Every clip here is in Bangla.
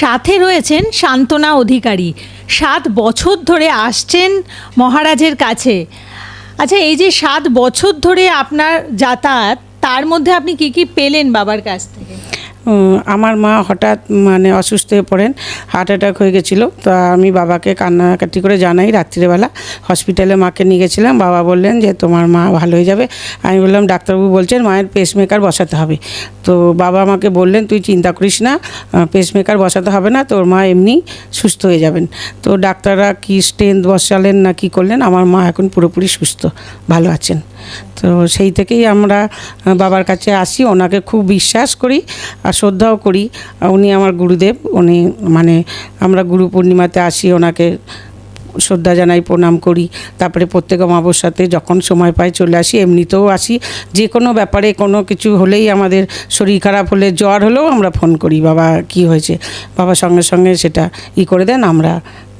সাথে রয়েছেন সান্ত্বনা অধিকারী। সাত বছর ধরে আসছেন মহারাজের কাছে। আচ্ছা এই যে সাত বছর ধরে আপনার যাতায়াত, তার মধ্যে আপনি কি কি পেলেন বাবার কাছ থেকে? আমার মা হঠাৎ মানে অসুস্থ হয়ে পড়েন, হার্ট অ্যাটাক হয়ে গেছিল। তা আমি বাবাকে কান্নাকাটি করে জানাই রাত্রিবেলা। হসপিটালে মাকে নিয়ে গেছিলাম, বাবা বললেন যে তোমার মা ভালো হয়ে যাবে। আমি বললাম, ডাক্তারবাবু বলছেন মায়ের পেসমেকার বসাতে হবে। তো বাবা আমাকে বললেন, তুই চিন্তা করিস না পেসমেকার বসাতে হবে না, তোর মা এমনি সুস্থ হয়ে যাবেন। তো ডাক্তাররা কি স্ট্রেন্থ বসালেন না কি করলেন, আমার মা এখন পুরোপুরি সুস্থ, ভালো আছেন। তো সেই থেকেই আমরা বাবার কাছে আসি, ওনাকে খুব বিশ্বাস করি। আর শ্রদ্ধাও করি। উনি আমার গুরুদেব, উনি মানে আমরা গুরু পূর্ণিমাতে আসি, ওনাকে শ্রদ্ধা জানাই, প্রণাম করি। তারপরে প্রত্যেক অমাবস্যাতে যখন সময় পাই চলে আসি, এমনিতেও আসি। যে কোনো ব্যাপারে কোনো কিছু হলেই আমাদের শরীর খারাপ হলে, জ্বর হলেও আমরা ফোন করি, বাবা, কি হয়েছে? বাবা সঙ্গে সঙ্গে সেটা ই করে দেন, আমরা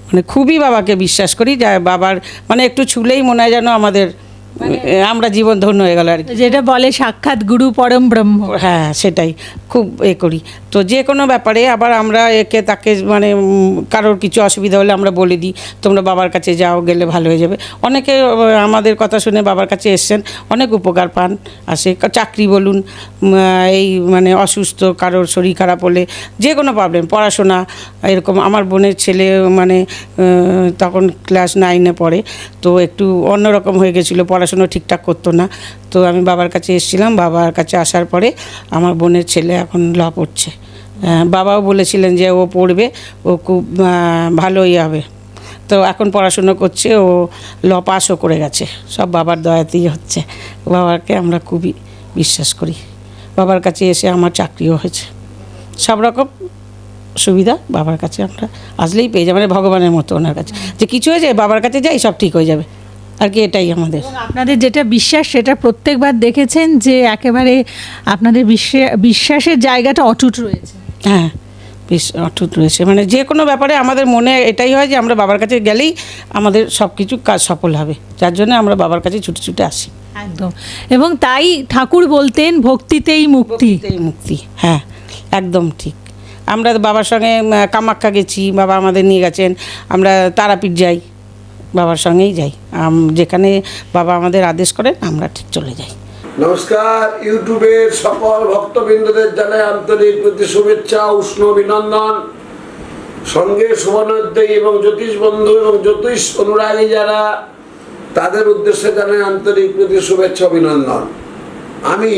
মানে খুবই বাবাকে বিশ্বাস করি, যা বাবার মানে একটু ছুলেই মনে হয় যেন আমাদের আমরা জীবন ধন্য হয়ে গেল আর কি। যেটা বলে সাক্ষাৎ গুরু পরম ব্রহ্ম। হ্যাঁ সেটাই। খুব এ করি। তো যে কোনো ব্যাপারে আবার আমরা একে তাকে মানে কারোর কিছু অসুবিধা হলে আমরা বলে দিই তোমরা বাবার কাছে যাও গেলে ভালো হয়ে যাবে। অনেকে আমাদের কথা শুনে বাবার কাছে এসছেন অনেক উপকার পান আসে। চাকরি বলুন এই মানে অসুস্থ কারোর শরীর খারাপ হলে যে কোনো প্রবলেম পড়াশোনা এরকম। আমার বোনের ছেলে মানে তখন ক্লাস নাইনে পড়ে তো একটু অন্যরকম হয়ে গেছিল পড়াশুনো ঠিকঠাক করতো না। তো আমি বাবার কাছে এসেছিলাম, বাবার কাছে আসার পরে আমার বোনের ছেলে এখন ল পড়ছে। বাবাও বলেছিলেন যে ও পড়বে, ও খুব ভালোই হবে। তো এখন পড়াশুনো করছে, ও ল পাসও করে গেছে। সব বাবার দয়াতেই হচ্ছে। বাবাকে আমরা খুবই বিশ্বাস করি। বাবার কাছে এসে আমার চাকরিও হয়েছে। সব রকম সুবিধা বাবার কাছে আমরা আসলেই পেয়ে যাই মানে ভগবানের মতো ওনার কাছে। যে কিছু হয়ে যায়, বাবার কাছে যাই, সব ঠিক হয়ে যাবে। আর কি এটাই আমাদের। আপনাদের যেটা বিশ্বাস সেটা প্রত্যেকবার দেখেছেন যে একেবারে আপনাদের বিশ্বে- বিশ্বাসের জায়গাটা অটুট রয়েছে? হ্যাঁ বেশ অটুট রয়েছে। মানে যে কোনো ব্যাপারে আমাদের মনে এটাই হয় যে আমরা বাবার কাছে গেলেই আমাদের সব কিছু কাজ সফল হবে। যার জন্য আমরা বাবার কাছে ছুটে ছুটে আসি। একদম। এবং তাই ঠাকুর বলতেন ভক্তিতেই মুক্তি। মুক্তি হ্যাঁ একদম ঠিক। আমরা বাবার সঙ্গে কামাখ্যা গেছি বাবা আমাদের নিয়ে গেছেন আমরা তারাপীঠ যাই। বাবার সঙ্গেই যাই। যেখানে বাবা আমাদের আদেশ করেন, আমরা ঠিক চলে যাই। নমস্কার ইউটিউবের সকল ভক্তবৃন্দদের জানাই আন্তরিক প্রতি, শুভেচ্ছা, উষ্ণ অভিনন্দন। সঙ্গে শুভনোদ্যয়ী এবং জ্যোতিষ বন্ধু এবং জ্যোতিষ অনুরাগী যারা, তাদের উদ্দেশ্যে জানাই আন্তরিক প্রতি, শুভেচ্ছা, অভিনন্দন। আমি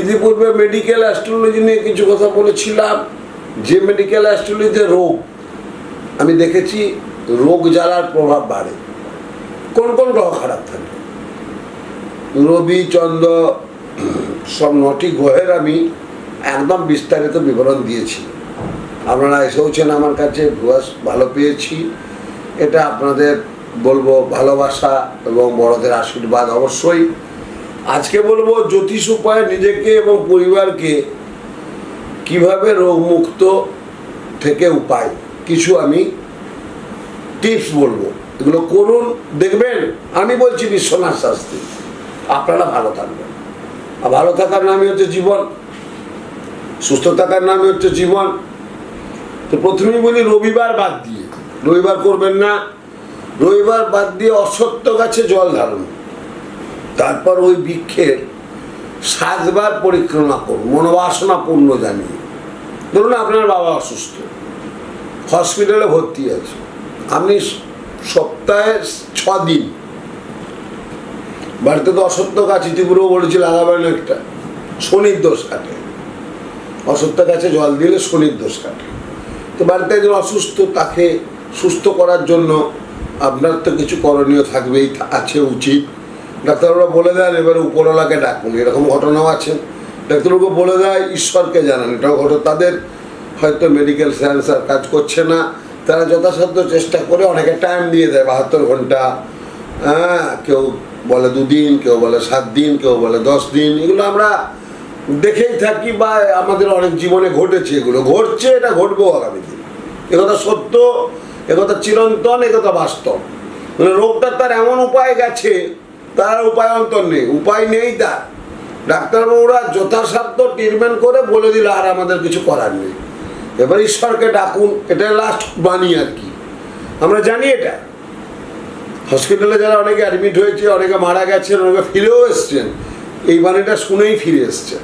ইতিপূর্বে মেডিকেল অ্যাস্ট্রোলজি নিয়ে কিছু কথা বলেছিলাম। যে মেডিকেল অ্যাস্ট্রোলজিতে রোগ, আমি দেখেছি রোগ জ্বালার প্রভাব বাড়ে। কোন কোন গ্রহ খারাপ থাকে? রবি, চন্দ্র, সব নটি গ্রহের আমি একদম বিস্তারিত বিবরণ দিয়েছি। আপনারা এসেওছেন আমার কাছে, ভুয়াস ভালো পেয়েছি। এটা আপনাদের বলব ভালোবাসা এবং বড়দের আশীর্বাদ অবশ্যই। আজকে বলব জ্যোতিষ উপায়ে নিজেকে এবং পরিবারকে কীভাবে রোগমুক্ত থেকে উপায়, কিছু আমি টিপস বলব। এগুলো করুন, দেখবেন, আমি বলছি বিশ্বনাথ শাস্ত্রী। আপনারা ভালো থাকবেন। আর ভালো থাকার নামই হচ্ছে জীবন। সুস্থ থাকার নামই হচ্ছে জীবন। তো প্রথমেই বলি, রবিবার বাদ দিয়ে। রবিবার করবেন না। রবিবার বাদ দিয়ে অসত্য গাছে জল ধারণ তারপর ওই বৃক্ষের সাতবার পরিক্রমা করুন মনোবাসনা পূর্ণ জানিয়ে। ধরুন আপনার বাবা অসুস্থ। হসপিটালে ভর্তি আছে। সপ্তাহে ছ দিন বাড়িতে তো অসত্য গাছ ইতিপূর্বে বলেছি লাগাবেন একটা। শনির দোষ কাটে। অসত্য গাছে জল দিলে শনির দোষ কাটে। তো বাড়িতে একজন অসুস্থ, তাকে সুস্থ করার জন্য আপনার তো কিছু করণীয় থাকবেই আছে উচিত। ডাক্তারবাবুরা বলে দেন, এবারে উপরওয়ালাকে ডাকুন। এরকম ঘটনাও আছে। ডাক্তারবাবু বলে দেয়, ঈশ্বরকে জানান। এটাও ঘটনা তাদের হয়তো মেডিকেল সায়েন্স আর কাজ করছে না। তারা যথাসাধ্য চেষ্টা করে অনেকে টাইম দিয়ে দেয়, বাহাত্তর ঘণ্টা হ্যাঁ কেউ বলে দুদিন, কেউ বলে সাত দিন, কেউ বলে দশ দিন, এগুলো আমরা দেখেই থাকি বা আমাদের অনেক জীবনে ঘটেছে এগুলো। ঘটছে এটা ঘটবো আগামী দিন। একথা সত্য একথা চিরন্তন একথা বাস্তব। মানে রোগটা তার এমন উপায় গেছে, তার উপায় অন্তর নেই, উপায় নেই তার। ডাক্তারবাবুরা যথাসাধ্য ট্রিটমেন্ট করে বলে দিল আর আমাদের কিছু করার নেই। এবার ঈশ্বরকে ডাকুন এটা লাস্ট বাণী আর কি। আমরা জানি এটা। হসপিটালে যারা অনেকে অ্যাডমিট হয়েছে, অনেকে মারা গেছেন, অনেকে ফিরেও এসছেন, এই বাণীটা শুনেই ফিরে এসছেন।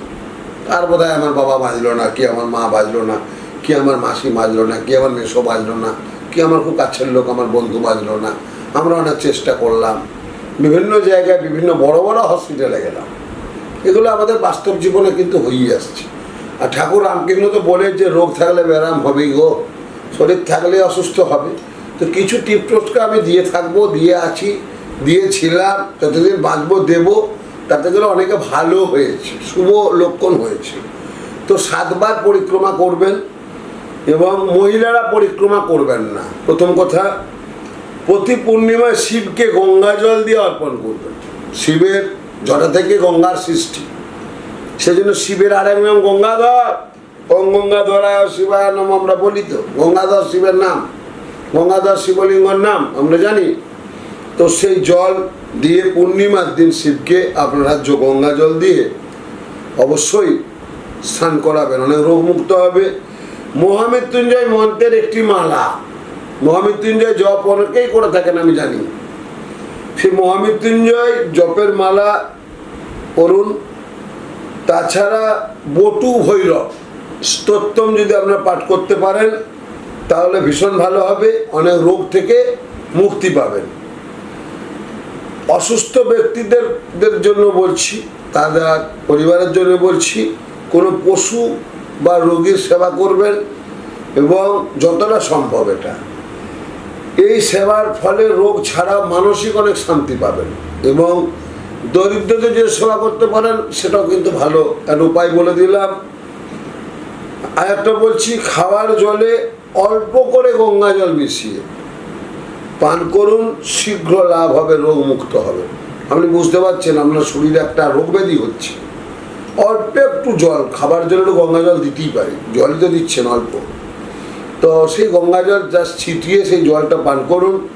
আর বোধ আমার বাবা বাজলো না, কি আমার মা বাজলো না, কি আমার মাসি বাজলো না, কি আমার মেসো বাজলো না, কি আমার খুব কাছের লোক, আমার বন্ধু বাজলো না, আমরা অনেক চেষ্টা করলাম। বিভিন্ন জায়গায় বিভিন্ন বড় বড় হসপিটালে গেলাম। এগুলো আমাদের বাস্তব জীবনে কিন্তু হয়েই আসছে। আর ঠাকুর রামকৃষ্ণ তো বলে যে রোগ থাকলে ব্যারাম হবেই গো, শরীর থাকলে অসুস্থ হবে। তো কিছু টিপ টোটকা আমি দিয়ে থাকব, দিয়ে আছি, দিয়েছিলাম, যতদিন বাঁচবো, দেবো, তাতে করে অনেকে ভালো হয়েছে, শুভ লক্ষণ হয়েছে। তো সাতবার পরিক্রমা করবেন এবং মহিলারা পরিক্রমা করবেন না। প্রথম কথা, প্রতি পূর্ণিমায় শিবকে গঙ্গা জল দিয়ে অর্পণ করবেন। শিবের জটা থেকে গঙ্গার সৃষ্টি। সেজন্য শিবের আরেক নাম গঙ্গাধর। ওম গঙ্গাধরায় শিবায় নাম আমরা বলি তো। গঙ্গাধর শিবের নাম। গঙ্গাধর শিবলিঙ্গর নাম, আমরা জানি। তো সেই জল দিয়ে পূর্ণিমার দিন শিবকে আপনারা গঙ্গা জল দিয়ে অবশ্যই স্নান করাবেন। অনেক রোগমুক্ত হবে। মহামৃত্যুঞ্জয় মন্ত্রের একটি মালা। মহামৃত্যুঞ্জয় জপ অনেকেই করে থাকেন, আমি জানি। সেই মহামৃত্যুঞ্জয় জপের মালা করুন তাছাড়া বটু ভৈরব স্তোত্তম যদি আপনারা পাঠ করতে পারেন, তাহলে ভীষণ ভালো হবে, অনেক রোগ থেকে মুক্তি পাবেন। অসুস্থ ব্যক্তিদের জন্য বলছি তাদের পরিবারের জন্য বলছি, কোনো পশু বা রোগীর সেবা করবেন এবং যতটা সম্ভব এটা। এই সেবার ফলে রোগ ছাড়া মানসিক অনেক শান্তি পাবেন এবং দরিদ্রদের যে সেবা করতে পারেন, সেটাও কিন্তু ভালো। একটা উপায় বলে দিলাম। আর একটা বলছি, খাওয়ার জলে অল্প করে গঙ্গা জল মিশিয়ে পান করুন, শীঘ্র লাভ হবে রোগ মুক্ত হবে। আপনি বুঝতে পারছেন, আপনার শরীরে একটা রোগ ব্যাধি হচ্ছে। অল্প একটু জল, খাবার জন্য একটু গঙ্গা জল দিতেই পারি। জলই তো দিচ্ছেন অল্প। তো সেই গঙ্গা জল জাস্ট ছিটিয়ে সেই জলটা পান করুন।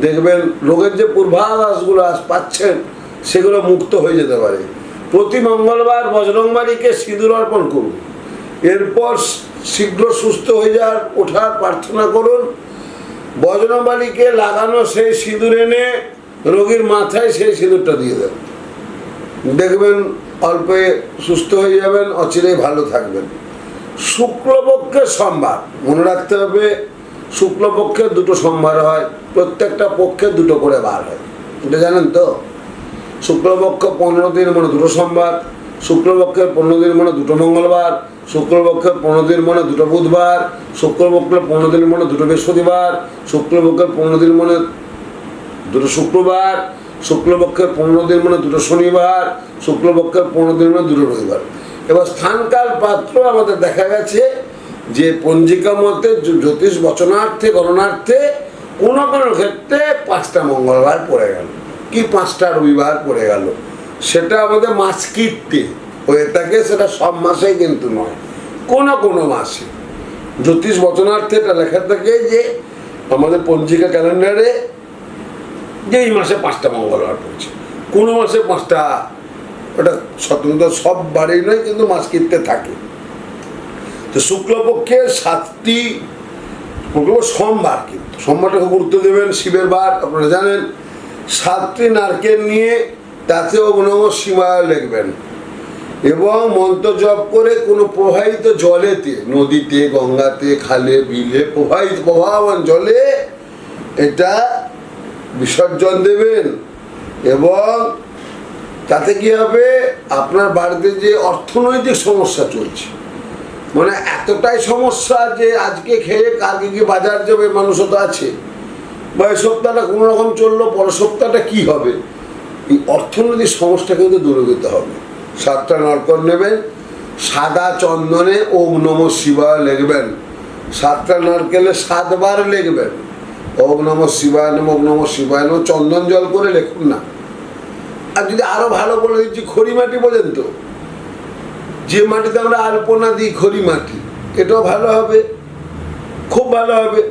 দেখবেন রোগের যে পূর্বাভাসগুলো আস পাচ্ছেন সেগুলো মুক্ত হয়ে যেতে পারে। প্রতি মঙ্গলবার বজরংবাড়িকে সিঁদুর অর্পণ করুন। এরপর শীঘ্র সুস্থ হয়ে যাওয়ার ওঠার প্রার্থনা করুন। বজরংবাড়িকে লাগানো সেই সিঁদুর এনে রোগীর মাথায় সেই সিঁদুরটা দিয়ে দেন। দেখবেন অল্পে সুস্থ হয়ে যাবেন অচিরেই ভালো থাকবেন। শুক্লপক্ষের সোমবার, মনে রাখতে হবে শুক্লপক্ষের দুটো সোমবার হয়, প্রত্যেকটা পক্ষে দুটো করে বার হয়। এটা জানেন তো? শুক্লপক্ষ পনেরো দিন মানে দুটো সোমবার। শুক্লপক্ষের পনেরো দিন মানে দুটো মঙ্গলবার। শুক্লপক্ষের পনেরো দিন মানে দুটো বুধবার। শুক্লপক্ষের পনেরো দিন মানে দুটো বৃহস্পতিবার। শুক্লপক্ষের পনেরো দিন মানে দুটো শুক্রবার। শুক্লপক্ষের পনেরো দিন মানে দুটো শনিবার। শুক্লপক্ষের পনেরো দিন মানে দুটো রবিবার। এবার স্থানকাল পাত্র আমাদের দেখা গেছে যে পঞ্জিকা মতে জ্যোতিষ বচনার্থে, গণনার্থে কোনো কোনো ক্ষেত্রে পাঁচটা মঙ্গলবার পড়ে গেল। কি পাঁচটা রবিবার পড়ে গেল। সেটা আমাদের মাস কীর্তি। হয়ে থাকে সেটা সব মাসেই কিন্তু নয়, কোনো কোনো মাসে। জ্যোতিষ বচনার্থে এটা লেখা থাকে যে, আমাদের পঞ্জিকা ক্যালেন্ডারে যে এই মাসে পাঁচটা মঙ্গলবার পড়ছে, কোনো মাসে পাঁচটা, ওটা স্বতন্ত্র সব বারেই নয়, কিন্তু মাস কিনতে থাকে। তো শুক্লপক্ষে সাতটি সোমবার কিন্তু, সোমবারটাকে গুরুত্ব দেবেন, শিবের বার, আপনারা জানেন। সাতটি নারকেল নিয়ে তাতে অগ্নম সীমায় লিখবেন। এবং মন্ত্র জপ করে কোনো প্রবাহিত জলেতে, নদীতে, গঙ্গাতে, খালে, বিলে, প্রবাহিত প্রবাহমান জলে এটা বিসর্জন দেবেন। এবং তাতে কি হবে? আপনার বাড়িতে যে অর্থনৈতিক সমস্যা চলছে মানে এতটাই সমস্যা যে আজকে খেয়ে কালকে কি বাজার যাবে, মানুষও তো আছে। বা এই সপ্তাহটা কোনো রকম চলল, পরের সপ্তাহটা কি হবে? এই অর্থনৈতিক সমস্যা কিন্তু দূরীভূত হবে। সাতটা নরকর নেবেন, সাদা চন্দনে ওম নম শিবায় লিখবেন। সাতটা নারকেলে সাতবার লিখবেন। ওম নম শিবায় নম, ওম নম শিবায় নম, চন্দন জল করে লিখুন না। আর যদি আরও ভালো বলে দিচ্ছি, খড়ি মাটি বোঝেন তো যে মাটিতে আমরা আলপনা দিই, খড়ি মাটি, এটাও ভালো হবে। খুব ভালো হবে।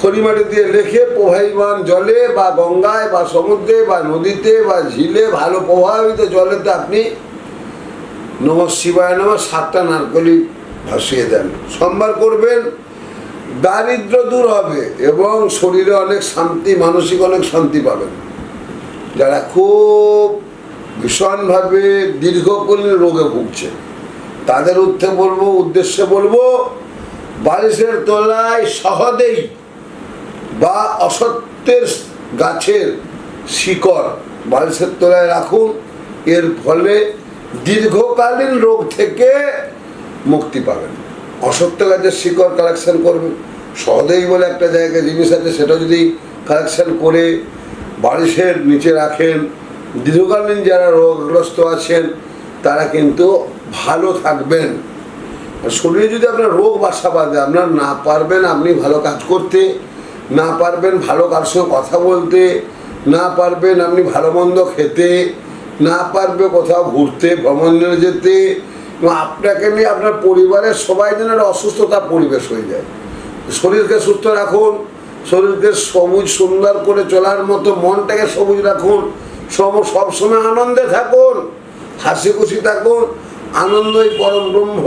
খড়ি মাটি দিয়ে লেখে প্রবাহমান জলে বা গঙ্গায় বা সমুদ্রে বা নদীতে বা ঝিলে ভালো প্রবাহিত জলেতে আপনি নম শিবায় নম সাতটা নারকলি ভাসিয়ে দেন। সোমবার করবেন, দারিদ্র দূর হবে এবং শরীরে অনেক শান্তি, মানসিক অনেক শান্তি পাবেন। যারা খুব ভীষণভাবে দীর্ঘকালীন রোগে ভুগছে তাদের উঠতে বলব, উদ্দেশ্যে বলব, বালিশের তলায় সহদেই বা অসত্যের গাছের শিকড় বালিশের তলায় রাখুন। এর ফলে দীর্ঘকালীন রোগ থেকে মুক্তি পাবেন। অসত্য গাছের শিকড় কালেকশন করবেন। সহদেই বলে একটা জায়গায় জিনিস আছে, সেটা যদি কালেকশন করে বালিশের নিচে রাখেন। দীর্ঘকালীন যারা রোগগ্রস্ত আছেন, তারা কিন্তু ভালো থাকবেন। শরীরে যদি আপনার রোগ বাসা বাঁধে, আপনার না পারবেন আপনি ভালো কাজ করতে না পারবেন ভালো কার সঙ্গে কথা বলতে, না পারবেন আপনি ভালো মন্দ খেতে, না পারবে কোথাও ঘুরতে ভ্রমণে যেতে আপনাকে নিয়ে আপনার পরিবারের সবাই যেন একটা অসুস্থতা পরিবেশ হয়ে যায়। শরীরকে সুস্থ রাখুন, শরীরকে সবুজ সুন্দর করে চলার মতো মনটাকে সবুজ রাখুন সব সবসময় আনন্দে থাকুন হাসি খুশি থাকুন, আনন্দই পরম ব্রহ্ম,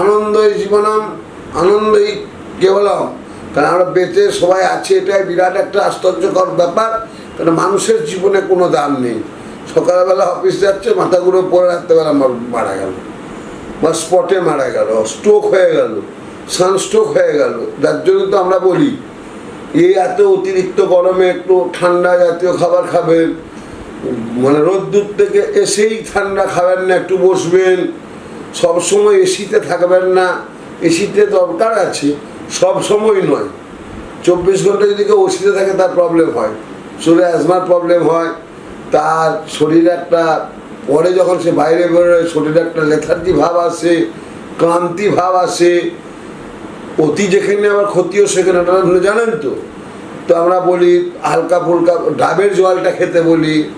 আনন্দই জীবনম, আনন্দই কেবলম। কারণ আমরা বেঁচে সবাই আছে, এটাই বিরাট একটা আশ্চর্যকর ব্যাপার। কারণ মানুষের জীবনে কোনো দাম নেই। সকালবেলা অফিস যাচ্ছে, মাথাগুলো পরে রাত্রেবেলা মারা গেল। বা স্পটে মারা গেল স্ট্রোক হয়ে গেল সানস্ট্রোক হয়ে গেল। যার জন্য তো আমরা বলি এই এত অতিরিক্ত গরমে একটু ঠান্ডা জাতীয় খাবার খাবেন। মানে রোদ্দুর থেকে এসেই ঠান্ডা খাবেন না, একটু বসবেন। সবসময় এসিতে থাকবেন না। এসিতে দরকার আছে। সব সময় নয়। চব্বিশ ঘণ্টা যদি কেউ ওসিতে থাকে, তার প্রবলেম হয়। শরীরে অ্যাজমার প্রবলেম হয়, তার শরীরে একটা, পরে যখন সে বাইরে বেরোয়, শরীরে একটা লেথার্জি ভাব আসে, ক্লান্তি ভাব আসে। অতি যেখানে আবার ক্ষতিও সেখানে আপনারা জানেন তো? তো আমরা বলি হালকা ফুলকা ডাবের জলটা খেতে বলি।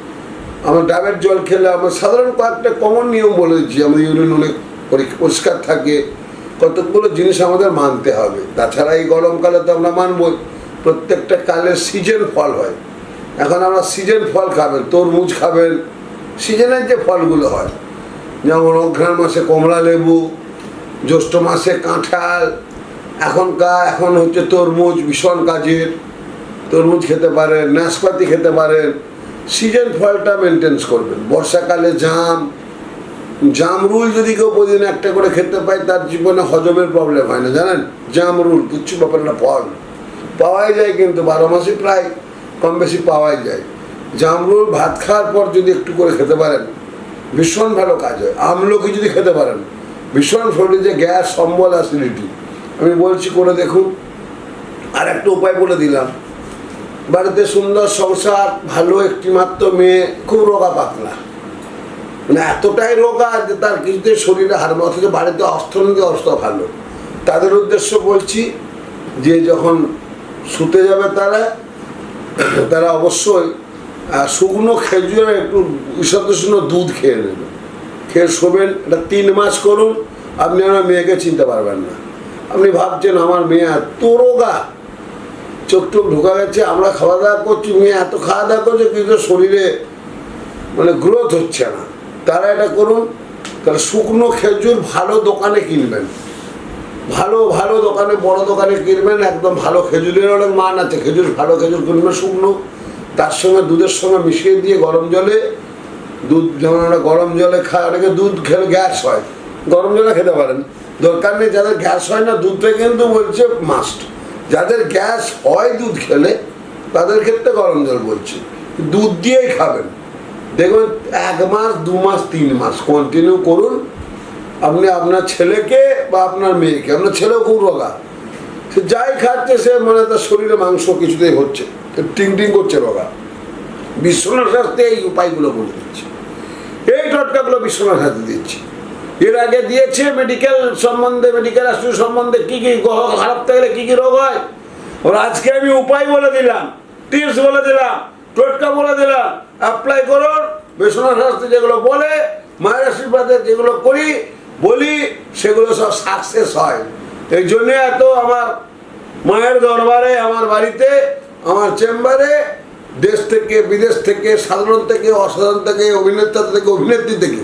আমার ডাবের জল খেলে আমার সাধারণ কয়েকটা কমন নিয়ম বলে দিচ্ছি। আমাদের ইউরিন অনেক পরি- পরিষ্কার থাকে। কতকগুলো জিনিস আমাদের মানতে হবে। তাছাড়া এই গরমকালে তো আমরা মানবই। প্রত্যেকটা কালের সিজন ফল হয়। এখন আমরা সিজন ফল খাবেন, তরমুজ খাবেন সিজনের যে ফলগুলো হয়। যেমন অঘ্রাণ মাসে কমলা লেবু, জ্যৈষ্ঠ মাসে কাঁঠাল, এখনকার, এখন হচ্ছে তরমুজ, ভীষণ কাজের। তরমুজ খেতে পারেন, নাশপাতি খেতে পারেন। সিজন ফলটা মেনটেন্স করবেন। বর্ষাকালে জাম জামরুল যদি কেউ প্রতিদিন একটা করে খেতে পায়, তার জীবনে হজমের প্রবলেম হয় না, জানেন? জামরুল, কিচ্ছু ব্যাপার না, ফল। পাওয়াই যায় কিন্তু, বারো মাসে প্রায় কম বেশি পাওয়াই যায়। জামরুল ভাত খাওয়ার পর যদি একটু করে খেতে পারেন, ভীষণ ভালো কাজ হয়। আমলকি যদি খেতে পারেন, ভীষণ শরীরে যে গ্যাস, সম্বল অ্যাসিডিটি আমি বলছি, করে দেখুন। আর একটা উপায় বলে দিলাম। বাড়িতে সুন্দর সংসার, ভালো একটি মাত্র মেয়ে, খুব রোগা পাতলা। মানে এতটাই রোগা যে তার কিছুতে শরীরে হার অথচ বাড়িতে অর্থনৈতিক অবস্থা ভালো। তাদের উদ্দেশ্য বলছি যে যখন শুতে যাবে তারা তারা অবশ্যই শুকনো খেজুরের একটু ঈষদুষ্ণ দুধ খেয়ে নেবেন খেয়ে শোবেন, এটা তিন মাস করুন, আপনি আমার মেয়েকে চিনতে পারবেন না। আপনি ভাবছেন, আমার মেয়ে এত রোগা, চোখ টোক ঢোকা গেছে, আমরা খাওয়া দাওয়া করছি, মেয়ে এত খাওয়া দাওয়া করছে, কিন্তু শরীরে মানে গ্রোথ হচ্ছে না। তারা এটা করুন, তাহলে শুকনো খেজুর ভালো দোকানে কিনবেন। ভালো ভালো দোকানে, বড় দোকানে কিনবেন, একদম ভালো খেজুরের অনেক মান আছে। খেজুর, ভালো খেজুর কিনবেন শুকনো। তার সঙ্গে দুধের সঙ্গে মিশিয়ে দিয়ে গরম জলে, দুধ যেমন আমরা গরম জলে খায় অনেকে দুধ খেলে গ্যাস হয়। গরম জলে খেতে পারেন। দরকার নেই, যাদের গ্যাস হয় না, দুধটা কিন্তু বলছে মাস্ট যাদের গ্যাস হয় দুধ খেলে, তাদের ক্ষেত্রে গরম জল বলছি। দুধ দিয়েই খাবেন। দেখবেন এক মাস, দু মাস, তিন মাস কন্টিনিউ করুন। আপনি আপনার ছেলেকে বা আপনার মেয়েকে, আপনার ছেলেও খুব রোগা। সে যাই খাচ্ছে, সে মানে তার শরীরে মাংস কিছুতেই হচ্ছে টিং টিং করছে রোগা। বিশ্বনাথ শাস্ত্রে এই উপায়গুলো বলে দিচ্ছে। এই টটকাগুলো বিশ্বনাথ শাস্ত্রে দিচ্ছে। এর আগে দিয়েছে মেডিকেল সম্বন্ধে মেডিকেল অ্যাস্ট্রো সম্বন্ধে কী কী খারাপ থাকলে কী কী রোগ হয়? ওর আজকে আমি উপায় বলে দিলাম টিপস বলে দিলাম। টোটকা বলে দিলাম। অ্যাপ্লাই করুন। বিশ্বনাথ শাস্ত্রী যেগুলো বলে, মায়ের আশীর্বাদে যেগুলো করি, বলি, সেগুলো সব সাকসেস হয়। এই জন্যে এত আমার মায়ের দরবারে, আমার বাড়িতে, আমার চেম্বারে, দেশ থেকে, বিদেশ থেকে, সাধারণ থেকে, অসাধারণ থেকে, অভিনেতা থেকে, অভিনেত্রী থেকে,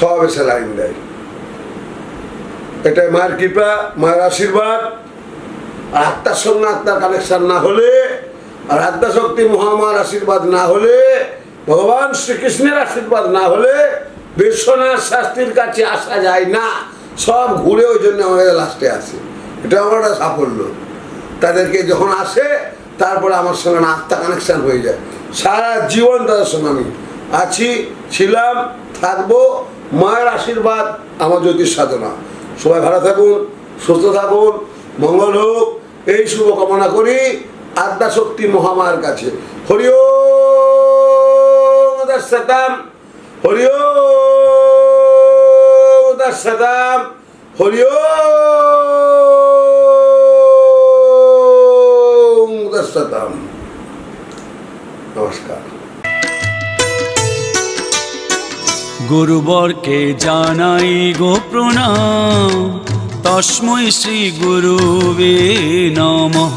সব এসে লাইন দেয়। এটাই মায়ের কৃপা, মায়ের আশীর্বাদ। আত্মার সঙ্গে আত্মার কানেকশন না হলে আর আত্মা শক্তি মহামার আশীর্বাদ না হলে, ভগবান শ্রীকৃষ্ণের আশীর্বাদ না হলে বিশ্বনাথ শাস্ত্রীর কাছে আসা যায় না। সব ঘুরে ওই জন্য আমাদের লাস্টে আসে এটা আমার একটা সাফল্য। তাদেরকে যখন আসে, তারপরে আমার সঙ্গে আত্মা কানেকশান হয়ে যায়। সারা জীবন তাদের সঙ্গে আমি আছি, ছিলাম, থাকব। মায়ের আশীর্বাদ, আমার জ্যোতিষ সাধনা। সবাই ভালো থাকুন, সুস্থ থাকুন, মঙ্গল হোক। এই শুভ কামনা করি। আদ্যা শক্তি মহামার কাছে। হরি ওম দশতাম হরি ওম দশতাম হরি ওম দশতাম নমস্কার। গুরুবরকে জানাই গো প্রণাম। তস্মৈ শ্রী গুরুবে নমঃ।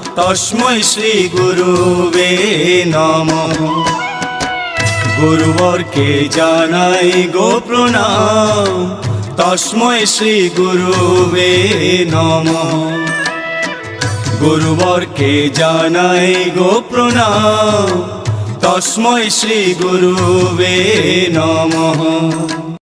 তস্মৈ শ্রী গুরুবে নমঃ। গুরুবরকে জানাই গো প্রণাম। তস্মৈ শ্রী গুরুবে নমঃ। গুরুবরকে জানাই গো প্রণাম। তস্মৈ শ্রী গুরুবে নমঃ।